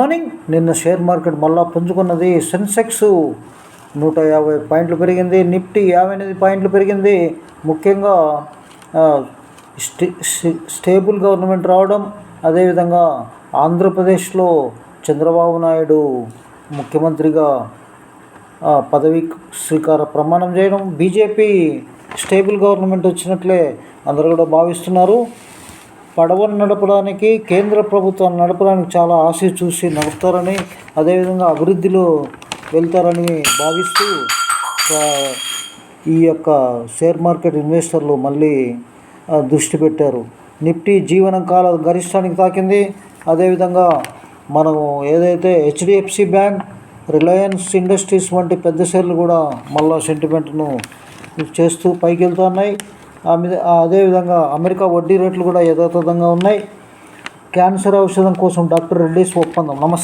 Morning నిన్న share market మళ్ళా పుంజుకున్నది. సెన్సెక్స్ నూట యాభై పాయింట్లు పెరిగింది. నిఫ్టీ యాభై ఎనిమిది పాయింట్లు పెరిగింది. ముఖ్యంగా స్టే స్టేబుల్ గవర్నమెంట్ రావడం అదేవిధంగా ఆంధ్రప్రదేశ్లో చంద్రబాబు నాయుడు ముఖ్యమంత్రిగా పదవి స్వీకార ప్రమాణం చేయడం. బీజేపీ స్టేబుల్ గవర్నమెంట్ వచ్చినట్లే అందరూ కూడా భావిస్తున్నారు. పడవను నడపడానికి కేంద్ర ప్రభుత్వాన్ని నడపడానికి చాలా ఆశ చూసి నడుపుతారని అదేవిధంగా అభివృద్ధిలో వెళ్తారని భావిస్తూ ఈ యొక్క షేర్ మార్కెట్ ఇన్వెస్టర్లు మళ్ళీ దృష్టి పెట్టారు. నిఫ్టీ జీవనం కాల గరిష్టానికి తాకింది. అదేవిధంగా మనము ఏదైతే హెచ్డిఎఫ్సి బ్యాంక్ రిలయన్స్ ఇండస్ట్రీస్ వంటి పెద్ద షేర్లు కూడా మళ్ళా సెంటిమెంట్ను చేస్తూ పైకి వెళ్తున్నాయి అదేవిధంగా అమెరికా వడ్డీ రేట్లు కూడా యథాతథంగా ఉన్నాయి. క్యాన్సర్ ఔషధం కోసం డాక్టర్ రెడ్డిస్ ఒప్పందం నమస్తే